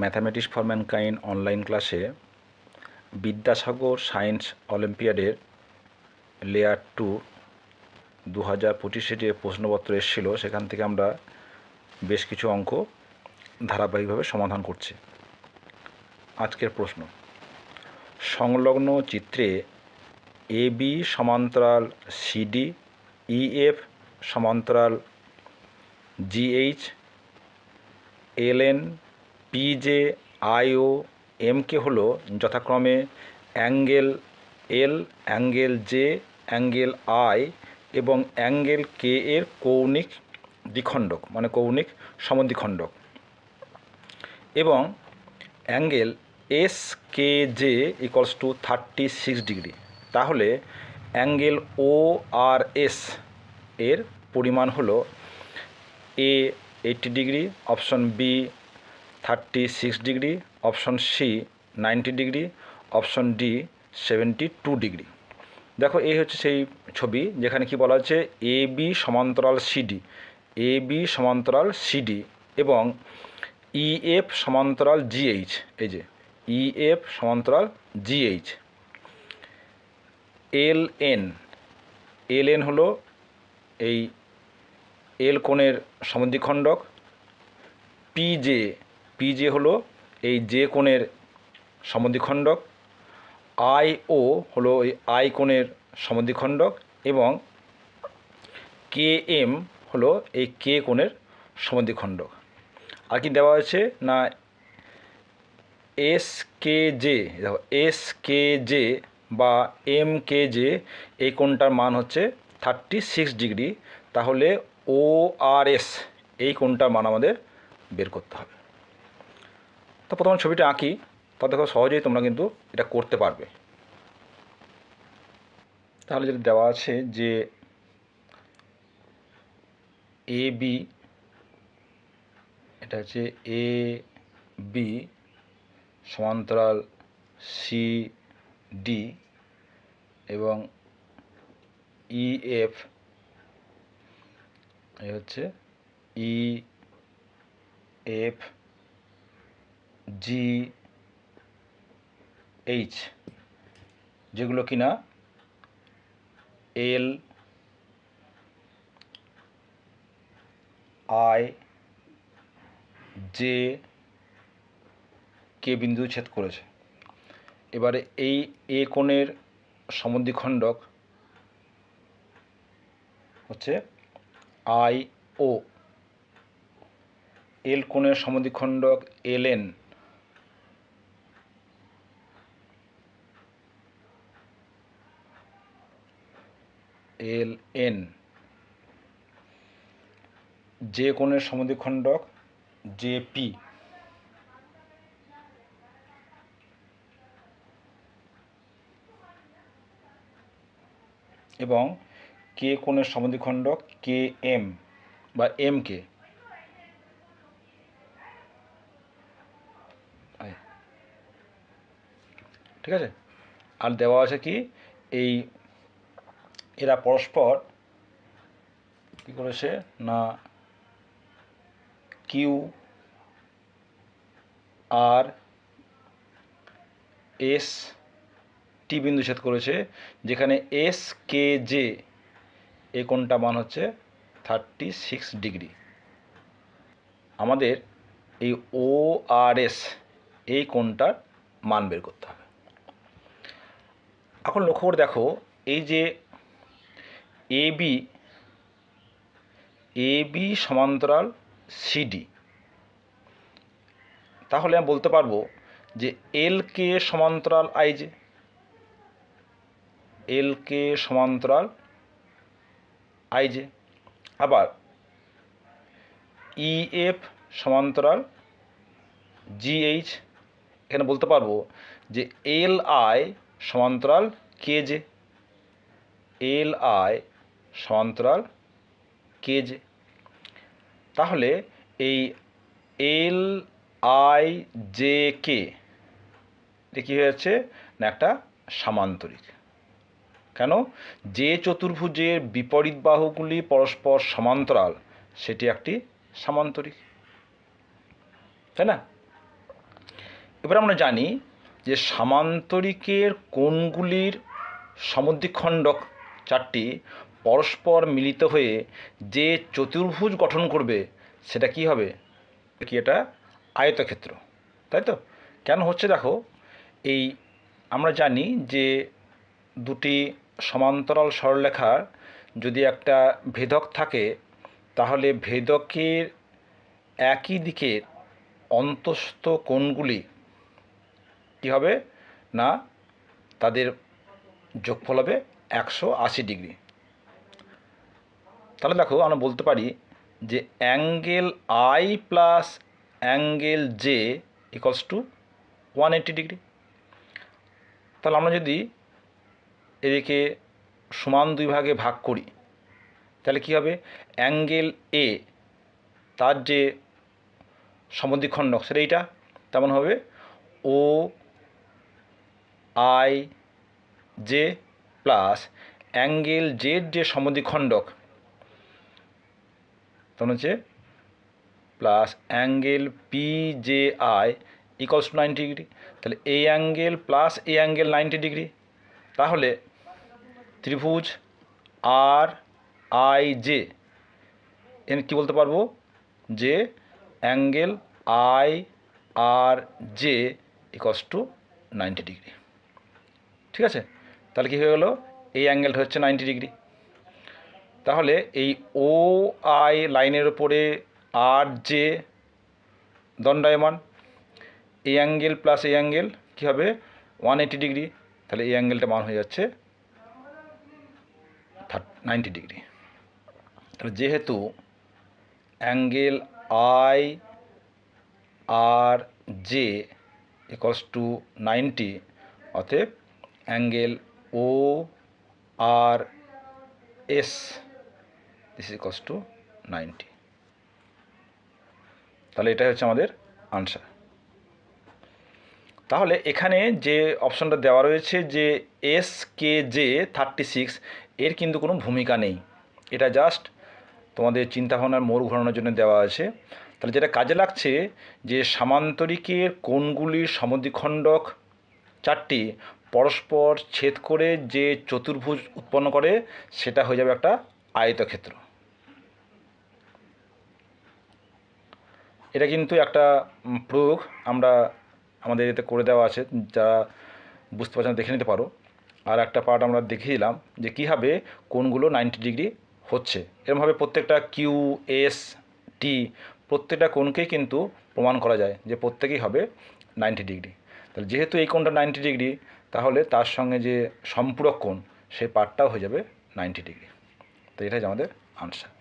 Mathematics for mankind online ক্লাসে Vidyasagar science অলিম্পিয়াডের layer two দু হাজার পঁচিশে যে প্রশ্নপত্র এসেছিল, সেখান থেকে আমরা বেশ কিছু অঙ্ক ধারাবাহিকভাবে সমাধান করছি। আজকের প্রশ্ন, সংলগ্ন চিত্রে এ, বি সমান্তরাল সিডি ইএফ সমান্তরাল GH LN PJ I O M K হলো যথাক্রমে angle L angle J angle I এবং অ্যাঙ্গেল কে এর কৌণিক দ্বিখণ্ডক মানে কৌণিক সমদ্বিখণ্ডক এবং angle S K J equals to thirty six degree তাহলে অ্যাঙ্গেল ও আর এস এর পরিমাণ হলো A eighty degree option B thirty six degree option C ninety degree option D seventy two degree দেখো, এই হচ্ছে সেই ছবি যেখানে কি বলা হচ্ছে এ বি সমান্তরাল সিডি এ বি সমান্তরাল সিডি এবং ইএফ সমান্তরাল জিএইচ এই যে ইএফ সমান্তরাল GH L N L N হলো এই এল কোণের সমদ্বিখণ্ডক পিজে পিজে হলো এই জে কোণের সমদ্বিখণ্ডক আই ও হলো এই আই কোণের সমদ্বিখণ্ডক এবং কে এম হলো এই কে কোণের সমদ্বিখণ্ডক আর কি দেওয়া হয়েছে না এস কে জে দেখো এস কে জে বা এম কে জে এই কোণটার মান হচ্ছে থার্টি সিক্স ডিগ্রি। তাহলে ও আর এস এই কোণটার মান আমাদের বের করতে হবে। তো প্রথমে ছবিটা আঁকি তা দেখো সহজেই তোমরা কিন্তু এটা করতে পারবে। তাহলে যেটা দেওয়া আছে যে এ বি এটা হচ্ছে এ বি সমান্তরাল সি ডি এবং ই এফ হচ্ছে ই এফ জি এইচ যেগুলো কিনা এল আই জে কে বিন্দু ছেদ করেছে। এবারে এই এ কোণের সমদ্বিখণ্ডক হচ্ছে আই ও এল কোণের সমদ্বিখণ্ডক এল এন এল এন। যে কোণের সমদ্বিখণ্ডক, জে পি। এবং কে কোণের সমদ্বিখণ্ডক, কে এম বা এম কে। ঠিক আছে? আর দেওয়া আছে কি? এই এরা পরস্পর কী করেছে? না কিউ আর এস টি বিন্দু ছেদ করেছে, যেখানে এস কে জে এই কোণটা মান হচ্ছে থার্টি সিক্স ডিগ্রি আমাদের এই ও আর এস এই কোণটার মান বের করতে হবে। এখন লক্ষ্য করে দেখো, এই যে এ বি এ বি সমান্তরাল সিডি তাহলে আমি বলতে পারব যে এল কে সমান্তরাল আইজে এল কে সমান্তরাল আইজে আবার ইএফ সমান্তরাল জিএইচ এখানে বলতে পারব যে এল আই সমান্তরাল কে জে এল আই সমান্তরাল কে জে তাহলে এই এল আই জে কে, এটা কী হয়ে যাচ্ছে? না, একটা সামান্তরিক। কেন? যে চতুর্ভুজের বিপরীত বাহুগুলি পরস্পর সমান্তরাল, সেটি একটি সামান্তরিক। তাই না? এবার আমরা জানি যে সামান্তরিকের কোণগুলির সমদ্বিখণ্ডক চারটি পরস্পর মিলিত হয়ে যে চতুর্ভুজ গঠন করবে, সেটা কি হবে? কি এটা? আয়তক্ষেত্র। তাই তো? কেন হচ্ছে দেখো, এই আমরা জানি যে দুটি সমান্তরাল সরলরেখার যদি একটা ভেদক থাকে, তাহলে ভেদকের একই দিকের অন্তস্থ কোণগুলি কী হবে? না, তাদের যোগফল হবে একশো আশি ডিগ্রি। তাহলে দেখো আমরা বলতে পারি যে angle I plus angle J equals to one eighty degree তাহলে আমরা যদি এদিকে সমান দুই ভাগে ভাগ করি, তাহলে কী হবে? অ্যাঙ্গেল এ তার যে সমদ্বিখণ্ডক সেটা এইটা তেমন হবে O I J plus angle জের যে সমদ্বিখণ্ডক তখন হচ্ছে plus angle P J I equals to ninety degree তাহলে এই অ্যাঙ্গেল প্লাস এই অ্যাঙ্গেল নাইনটি ডিগ্রি তাহলে ত্রিভুজ আর আই জে এখানে কী বলতে পারব? যে angle I R J equals to ninety degree ঠিক আছে? তাহলে কী হয়ে গেলো? এই অ্যাঙ্গেলটা হচ্ছে নাইনটি ডিগ্রি তাহলে এই ও আই লাইনের ওপরে আর জে দণ্ডায়মান। এই অ্যাঙ্গেল প্লাস এই অ্যাঙ্গেল কী হবে? ওয়ান এইটি ডিগ্রি তাহলে এই অ্যাঙ্গেলটা মান হয়ে যাচ্ছে নাইনটি ডিগ্রি তাহলে যেহেতু angle I R J equals to ninety অতএব angle O R S this equals to ninety তাহলে এটাই হচ্ছে আমাদের আনসার তাহলে এখানে যে অপশনটা দেওয়া রয়েছে যে S K J thirty six এর কিন্তু কোনো ভূমিকা নেই। এটা জাস্ট তোমাদের চিন্তাভাবনার মোড় ঘোরানোর জন্য দেওয়া আছে। তাহলে যেটা কাজে লাগছে যে সামান্তরিকের কোণগুলির সমদ্বিখণ্ডক চারটি পরস্পর ছেদ করে যে চতুর্ভুজ উৎপন্ন করে, সেটা হয়ে যাবে একটা আয়তক্ষেত্র। এটা কিন্তু একটা প্রয়োগ আমরা আমাদের এতে করে দেওয়া আছে, যারা বুঝতে পারছেন, দেখে নিতে পারো। আর একটা পার্ট আমরা দেখিয়ে দিলাম যে কীভাবে কোনগুলো নাইনটি ডিগ্রি হচ্ছে। এরমভাবে প্রত্যেকটা কিউ এস টি প্রত্যেকটা কোণকেই কিন্তু প্রমাণ করা যায় যে প্রত্যেকেই হবে নাইনটি ডিগ্রি তাহলে যেহেতু এই কোণটা নাইনটি ডিগ্রি তাহলে তার সঙ্গে যে সম্পূরক কোণ সেই পার্টটাও হয়ে যাবে নাইনটি ডিগ্রি তো এটাই আমাদের আনসার